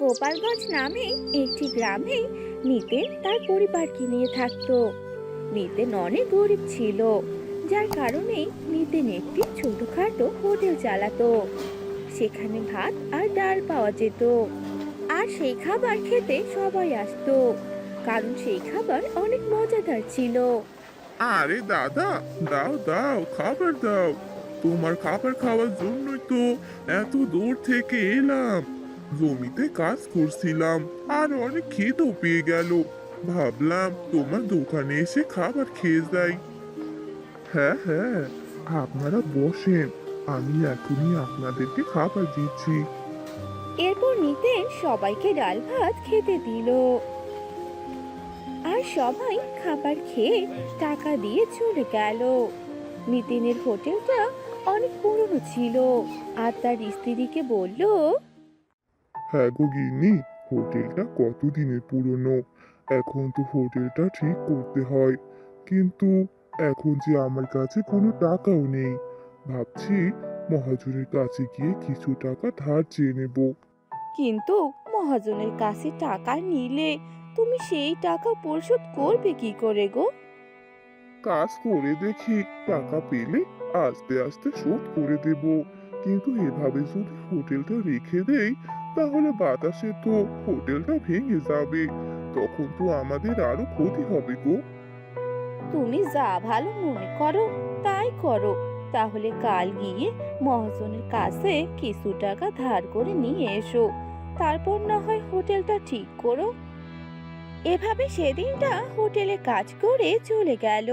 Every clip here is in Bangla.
গোপালগঞ্জ নামে একটি গ্রামে নিতেন তার পরিবারকে নিয়ে থাকতো। নিতেন অনেক গরিব ছিল, যার কারণে নিতেন একটি ছোটখাটো হোটেল চালাতো। সেখানে ভাত আর ডাল পাওয়া যেত। আর সেই খাবার খেতে সবাই আসতো, কারণ সেই খাবার অনেক মজাদার ছিল। আরে দাদা, দাও দাও, খাবার দাও। তোমার খাবার খাওয়ার জন্যই তো এত দূর থেকে এলাম। জমিতে কাজ করছিলাম, আর অনেক খিদেও পেয়ে গেল। ভাবলাম তোমার দোকানে এসে খাবার খেয়ে যাই। হ্যাঁ হ্যাঁ আপনারা বসেন, আমি এখনই আপনাদেরকে খাবার দিচ্ছি। এরপর নিতেন সবাইকে ডাল ভাত খেতে দিল। আর সবাই খাবার খেয়ে টাকা দিয়ে চলে গেল। নিতিনের হোটেলটা অনেক পুরনো ছিল, আর তার স্ত্রীকে বলল হ্যাঁ গো গিন্নি হোটেলটা কতদিনের পুরনো? এখন তো হোটেলটা ঠিক করতে হয়। কিন্তু এখন যে আমার কাছে কোনো টাকাও নেই ভাবছি মহাজনের কাছে গিয়ে কিছু টাকা ধার চেয়ে নেব। কিন্তু মহাজনের কাছে টাকা নিলে তুমি সেই টাকা পরিশোধ করবে কি করে গো? কাজ করে দেখি টাকা পেলে আস্তে আস্তে শোধ করে দেব। কিন্তু এভাবে যদি হোটেলটা রেখে দেই তাহলে বাতাসে তো হোটেলটা ভেঙে যাবে। তখন তো আমাদের আরও ক্ষতি হবে গো। তুমি যা ভালো মনে করো, তাই করো। তাহলে কাল গিয়ে মহাজনের কাছে কিছু টাকা ধার করে নিয়ে এসো। তারপর না হয় হোটেলটা ঠিক করো। এভাবে সেদিনটা হোটেলে কাজ করে চলে গেল।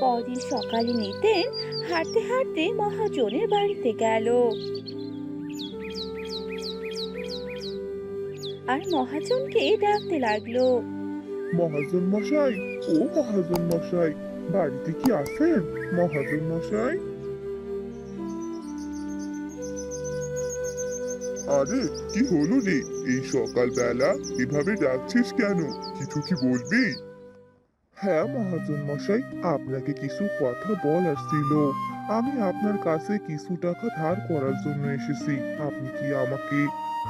পরদিন সকালে নিতেন, হাঁটতে হাঁটতে মহাজনের বাড়িতে গেল। আর মহাজনকে ডাকতে লাগল। মহাজন মশাই, ও মহাজন মশাই, বাড়িতে কি আছেন মহাজন মশাই? আরে, কি হলো রে? এই সকালবেলা এভাবে ডাকছিস কেন? কিছু কি বলবি? হ্যাঁ মহাজন মশাই, আপনাকে কিছু কথা বলার ছিল। আমি আপনার কাছে কিছু টাকা ধার করার জন্য এসেছি। আপনি কি আমাকে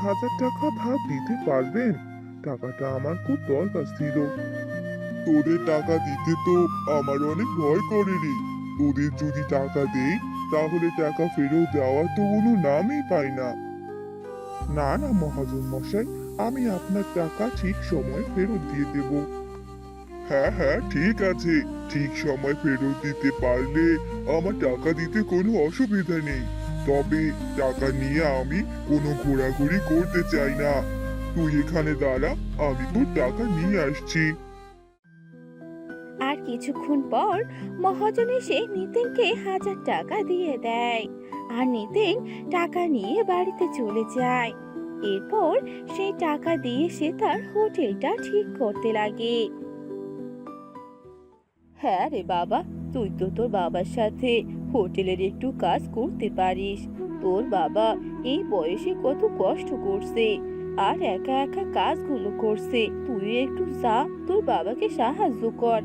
হাজার টাকা ধার দিতে পারবেন? টাকাটা আমার খুব দরকার ছিল। তোদের টাকা দিতে তো আমার অনেক ভয় করে রে তোদের যদি টাকা দেই, তাহলে টাকা ফেরত দেওয়ার তো কোনো নামই পাই না। না না, মহাজন মশাই, আমি আপনার টাকা ঠিক সময় ফেরত দিয়ে দেব। হ্যাঁ হ্যাঁ ঠিক আছে। ঠিক সময় ফেরত দিতে পারলে আমার টাকা দিতে কোনো অসুবিধা নেই। তবে টাকা নিয়ে আমি কোনো ঘোরাঘুরি করতে চাই না। তুই এখানে দাঁড়া, আমি তোর টাকা নিয়ে আসছি। আর কিছুক্ষণ পর মহাজন এসে নিতেনকে হাজার টাকা দিয়ে দেয়। আর নিতেন টাকা নিয়ে বাড়িতে চলে যায়। এরপর সেই টাকা দিয়ে সে তার হোটেলটা ঠিক করতে লাগে। হ্যাঁ রে বাবা তুই তো তোর বাবার সাথে হোটেলের একটু কাজ করতে পারিস। তোর বাবা এই বয়সে কত কষ্ট করছে আর একা একা কাজগুলো করছে। তুই একটু যা তোর বাবাকে সাহায্য কর।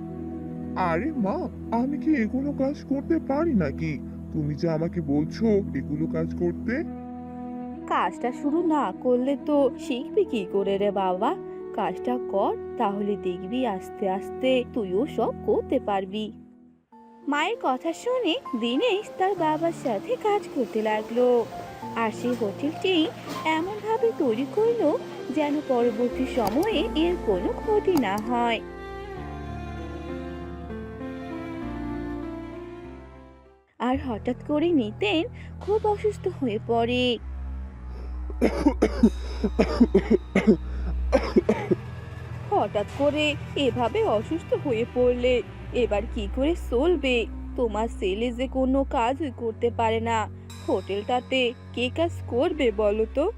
আরে মা আমি কি এগুলো কাজ করতে পারি নাকি? তুমি যে আমাকে বলছো এগুলো কাজ করতে? কাজটা শুরু না করলে তো শিখবি কি করে রে বাবা? কাজটা কর, তাহলে দেখবি আস্তে আস্তে তুইও সব করতে পারবি। মায়ের কথা শুনে দিনেশ তার বাবার সাথে কাজ করতে লাগল। আর সেই হোটেলটি এমনভাবে তৈরি করল যেন পরবর্তী সময়ে এর কোনো ক্ষতি না হয়। আর হঠাৎ করে নিতেন খুব অসুস্থ হয়ে পড়ে। হঠাৎ করে এভাবে অসুস্থ হয়ে পড়লে এবার কি করে চলবে? তোমার ছেলে যে কোনো কাজ করতে পারে না। হোটেলটাতে কে কাজ করবে বলো তো?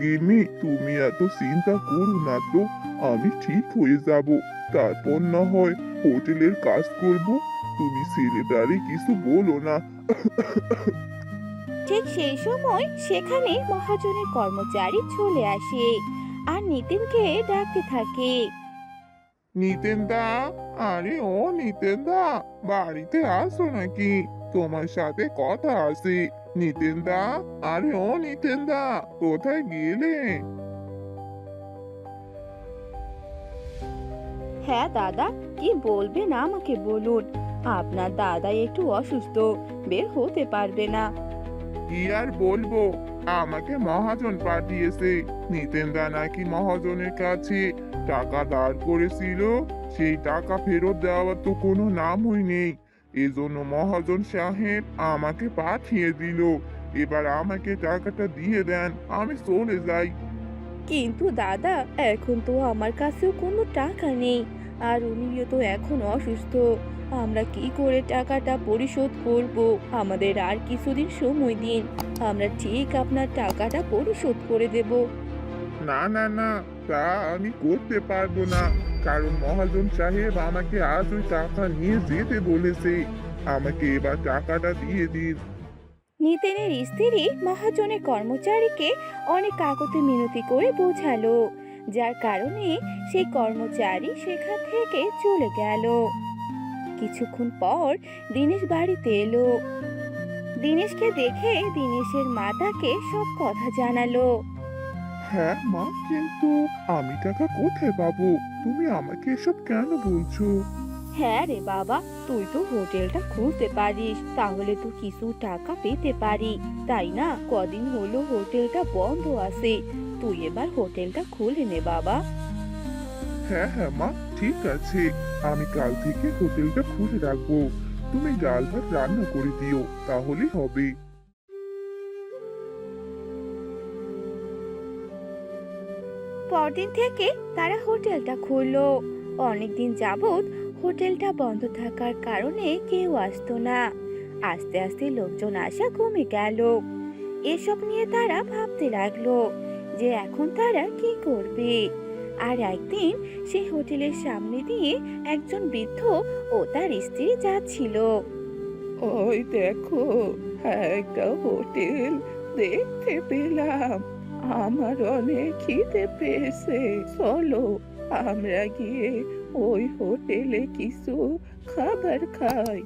গিন্নি, তুমি এত চিন্তা করো না তো। আমি ঠিক হয়ে যাব। তারপর না হয় হোটেলের কাজ করব। তুমি ছেলেটারে কিছু বলো না। ঠিক সেই সময় সেখানে মহাজনের কর্মচারী চলে আসে আর নিতিনকে ডাকতে থাকে। নিতেন দা আরে ও নিতেন দা বাড়িতে আসো নাকি? তোমার সাথে কথা আছে। নিতেন দা আরে ও নিতেন দা কোথায় গেলে? হ্যাঁ দাদা কি বলবেন আমাকে বলুন। আপনার দাদা একটু অসুস্থ বের হতে পারবে না। কি আর বলব? আমাকে মহাজন পাঠিয়েছে। নিতেন দা নাকি মহাজনের কাছে টাকা দাঁড় করেছিল, সেই টাকা ফেরত দেওয়ার তো কোনো নামই নেই। এজন্য মহাজন সাহেব আমাকে পাঠিয়ে দিল। এবার আমাকে টাকাটা দিয়ে দেন, আমি চলে যাই। কিন্তু দাদা, এখন তো আমার কাছেও কোনো টাকা নেই, আর উনিও তো এখন অসুস্থ। আমরা কি করে টাকাটা পরিশোধ করব? আমাদের আর কিছুদিন সময় দিন। আমরা ঠিক আপনার টাকাটা পরিশোধ করে দেব। না না না তা আমি করতে পারব না। কারণ মহাজন সাহেব আমাকে আজ ওই টাকা নিয়ে যেতে বলেছে। আমাকে এবার টাকাটা দিয়ে দিন। নিতেনের স্ত্রী মহাজনের কর্মচারীকে অনেক কাকতে মিনতি করে বোঝালো। যার কারণে সেই কর্মচারী সেখান থেকে চলে গেল। কিছুক্ষণ পর দিনেশ বাড়িতে এলো। দিনেশকে দেখে দিনেশের মা তাকে সব কথা জানালো। হ্যাঁ মা কিন্তু আমি টাকা কোথায় পাবো? তুমি আমাকে এসব কেন বলছো? হ্যাঁ রে বাবা তুই তো হোটেলটা খুলতে পারিস তাহলে তো কিছু টাকা পেতে পারি তাই না? কদিন হলো হোটেলটা বন্ধ আছে তুই এবার হোটেলটা খুলে নে বাবা। হ্যাঁ হ্যাঁ মা ঠিক আছে, আমি কাল থেকে হোটেলটা খুলে রাখব। তুমি ডাল ভাত রান্না করে দিও তাহলেই হবে। পরদিন থেকে তারা হোটেলটা খুললো। অনেকদিন যাবৎ হোটেলটা বন্ধ থাকার কারণে কেউ আসতো না। আস্তে আস্তে লোকজন আসা কমে গেল। এসব নিয়ে তারা ভাবতে লাগল যে এখন তারা কি করবে। আর একদিন সেই হোটেলের সামনে দিয়ে একজন বৃদ্ধ ও তার স্ত্রী যাচ্ছিল। ওই দেখো একটা হোটেল দেখতে পেলাম। আমার অনেক খিদে পেয়েছে। চলো আমরা গিয়ে ওই হোটেলে কিছু খাবার খাই।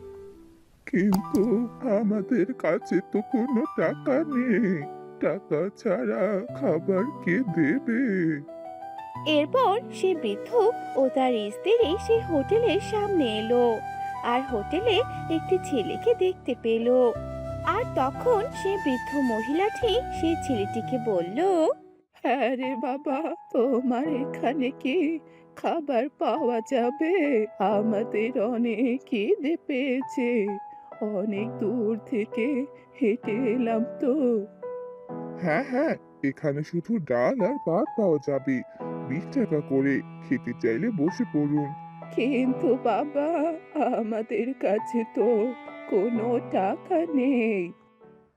কিন্তু আমাদের কাছে তো কোনো টাকা নেই। টাকা ছাড়া খাবার কে দেবে? এরপর সে বৃদ্ধ ও তার স্ত্রী সেই হোটেলের সামনে এলো আর হোটেলে একটি ছেলেকে দেখতে পেল। আর তখন সে বৃদ্ধ মহিলাটি সেই ছেলেটিকে বলল হ্যাঁ রে বাবা তোমার এখানে কি খাবার পাওয়া যাবে? আমাদের অনেক খিদে পেয়েছে। অনেক দূর থেকে হেঁটে এলাম তো। হ্যাঁ হ্যাঁ এখানে শুধু ডাল আর ভাত পাওয়া যাবে। বিশ টাকা করে। খেতে চাইলে বসে পড়ুন। কিন্তু বাবা আমাদের কাছে তো কোনো টাকা নেই।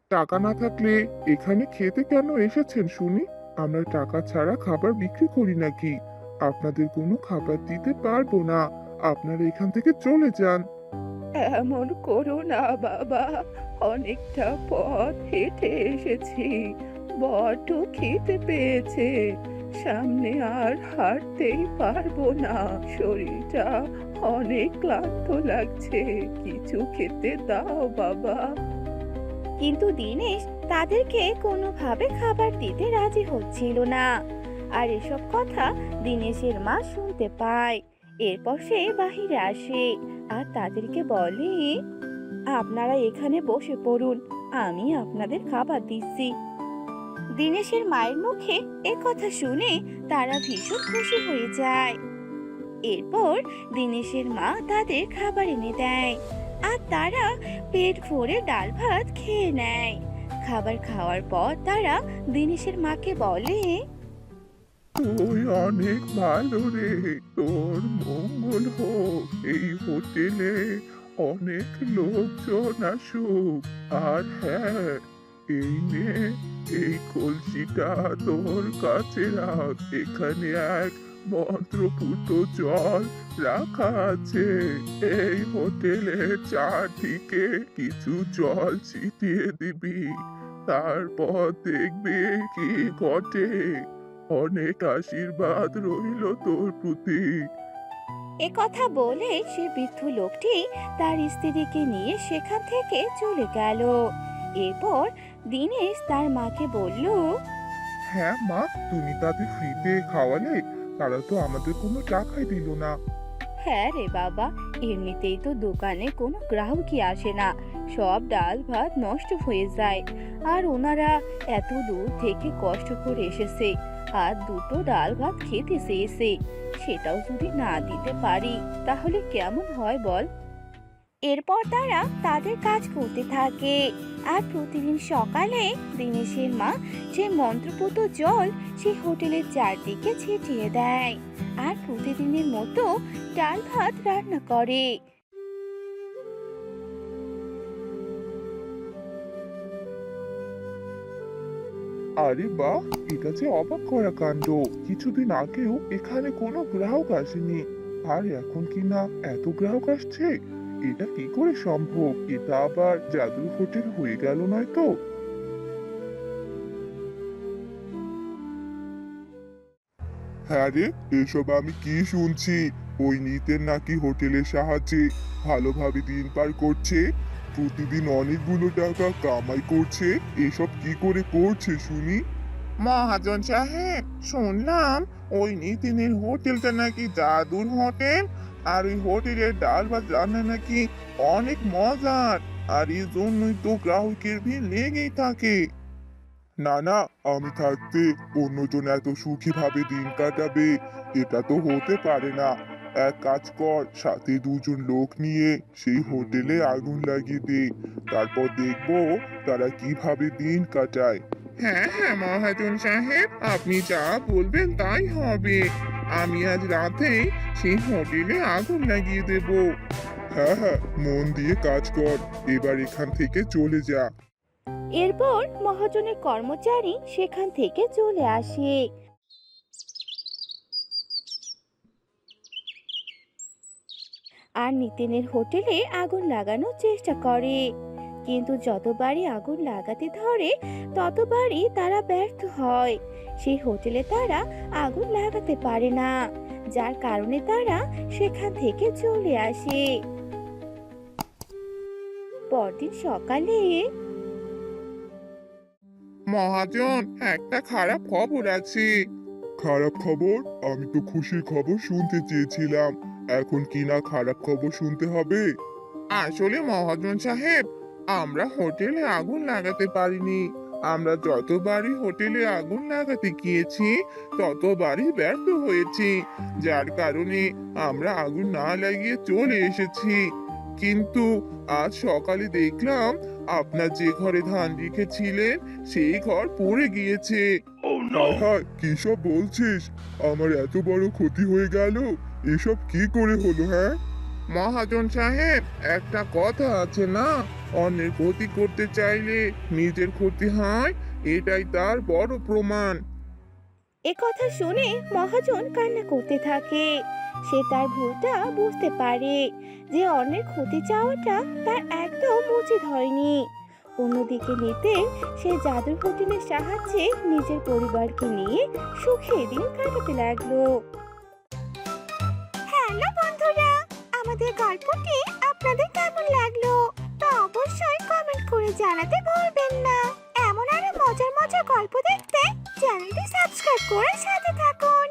টাকা না থাকলে এখানে খেতে কেন এসেছেন শুনি? আমরা টাকা ছাড়া খাবার বিক্রি করি নাকি? আপনাদের কোনো খাবার দিতে পারব না। আপনারা এখান থেকে চলে যান। এমন করো না বাবা। অনেকটা পথ হেঁটে এসেছি। বড্ড খেতে পেয়েছে। সামনে আর হাঁটতেই পারব না। শরীরটা অনেক ক্লান্ত লাগছে। কিছু খেতে দাও, বাবা। কিন্তু দিনেশ, তাদেরকে কোনোভাবে খাবার দিতে রাজি হচ্ছিল না। আর এসব কথা দিনেশের মা শুনতে পায়। এরপর সে বাহিরে আসে। আর তাদেরকে বলে, আপনারা এখানে বসে পড়ুন। আমি আপনাদের খাবার দিচ্ছি। দিনেশের মায়ের মুখে এ কথা শুনে তারা ভীষণ খুশি হয়ে যায়। এরপর দিনেশের মা তাদের খাবার এনে দেয় আর তারা পেট ভরে ডাল ভাত খেয়ে নেয়। খাবার খাওয়ার পর তারা দিনেশের মাকে বলে, তুই অনেক ভালো রে, তোর মঙ্গল হোক। এই হোটেলে অনেক লোকজন আসুক। আর হ্যাঁ এই নে, এই কলসিটা তোর কাছে রাখ। এখানে এক মন্ত্রপুত জল রাখা আছে। এই হোটেলের চারদিকে কিছু জল ছিটিয়ে দিবি। তারপর দেখবি কি ঘটে। অনেক আশীর্বাদ রইল তোর প্রতি। এ কথা বলে সে বৃদ্ধ লোকটি তার স্ত্রীকে নিয়ে সেখান থেকে চলে গেল। এরপর দিনেশ তার মাকে বলল হ্যাঁ মা তুমি তাদের ফ্রিতে খাওয়ালে তারা তো আমাদের কোনো টাকাই দিল না। হ্যাঁ রে বাবা এমনিতেই তো দোকানে কোনো গ্রাহকই আসে না। সব ডাল ভাত নষ্ট হয়ে যায়। আর ওনারা এত দূর থেকে কষ্ট করে এসেছে আর দুটো ডাল ভাত খেতে চেয়েছে। সেটাও যদি না দিতে পারি তাহলে কেমন হয় বল? এরপর তারা তাদের কাজ করতে থাকে। আর প্রতিদিন সকালে দিনেশের মা যে মন্ত্রপুত জল সেই হোটেলের চারদিকে ছিটিয়ে দেয়। আর প্রতিদিনের মতো ডাল ভাত রান্না করে। আরে বাহ, এটা যে অবাক করা কাণ্ড। কিছুদিন আগেও এখানে কোনো গ্রাহক আসেনি। আর এখন কি না এত গ্রাহক আসছে? এটা কি করে সম্ভব? এটা আবার জাদুর হোটেল হয়ে গেল নয় তো? হ্যাঁ রে, এসব আমি কি শুনছি? ওই নিতেন নাকি হোটেলের সাহায্যে ভালোভাবে দিন পার করছে? প্রতিদিন অনেকগুলো টাকা কামাই করছে? এসব কি করে করছে শুনি? মহাজন সাহেব, শুনলাম ওই নিতিনের হোটেলটা নাকি জাদুর হোটেল। আর ওই হোটেলের ডাল ভাত রান্না নাকি অনেক মজার। আর এই জন্যই তো গ্রাহকের ভিড় লেগেই থাকে। না না, আমি থাকতে অন্যজন এত সুখী ভাবে দিন কাটাবে, এটা তো হতে পারে না। এক কাজ কর, সাথে দুজন লোক নিয়ে সেই হোটেলে আগুন লাগিয়ে দে। তারপর দেখব তারা কীভাবে দিন কাটায়। হ্যাঁ হ্যাঁ মহাজন সাহেব, আপনি যা বলবেন তাই হবে। আমি আজ রাতেই সেই হোটেলে আগুন লাগিয়ে দেব। হ্যাঁ হ্যাঁ মন দিয়ে কাজ কর, এবার এখান থেকে চলে যা। এরপর মহাজনের কর্মচারী সেখান থেকে চলে আসে। আর নিতিনের হোটেলে আগুন লাগানোর চেষ্টা করে। কিন্তু যতবারই আগুন লাগাতে ধরে, ততবারই তারা ব্যর্থ হয়। সেই হোটেলে তারা আগুন লাগাতে পারে না। যার কারণে তারা সেখান থেকে চলে আসে। পরদিন সকালে মহাজন, একটা খারাপ খবর আছে। খারাপ খবর? আমি তো খুশির খবর শুনতে চেয়েছিলাম। এখন কি না খারাপ খবর শুনতে হবে? আসলে মহাজন সাহেব, আমরা হোটেলে আগুন লাগাতে পারিনি। আমরা যতবারই হোটেলে আগুন লাগাতে গিয়েছি ততবারই ব্যর্থ হয়েছি। যার কারণে আমরা আগুন না লাগিয়ে চলে এসেছি। কিন্তু আজ সকালে দেখলাম আপনার যে ঘরে ধান রেখেছিলেন সেই ঘর পড়ে গিয়েছে। হায় কি সব বলছিস? আমার এত বড় ক্ষতি হয়ে গেল। এসব কি করে হলো হ্যাঁ? মহাজন সাহেব একটা কথা আছে না? অন্যের ক্ষতি করতে চাইলে নিজের ক্ষতি হয়, এটাই তার বড় প্রমাণ। এ কথা শুনে মহাজন কান্না করতে থাকে। সে তার ভুলটা বুঝতে পারে যে অন্যের ক্ষতি চাওয়াটা তার একদম উচিত হয়নি। অন্যদিকে নিতে সে জাদুর হোটেলের সাহায্যে নিজের পরিবারকে নিয়ে সুখে দিন কাটাতে লাগল। হ্যালো বন্ধুরা, আমাদের গল্পটি আপনাদের কেমন লাগল? তা অবশ্যই কমেন্ট করে জানাতে ভুলবেন না। এমন আরও মজার মজার গল্প দেখতে চ্যানেলটি সাবস্ক্রাইব করে সাথে থাকুন।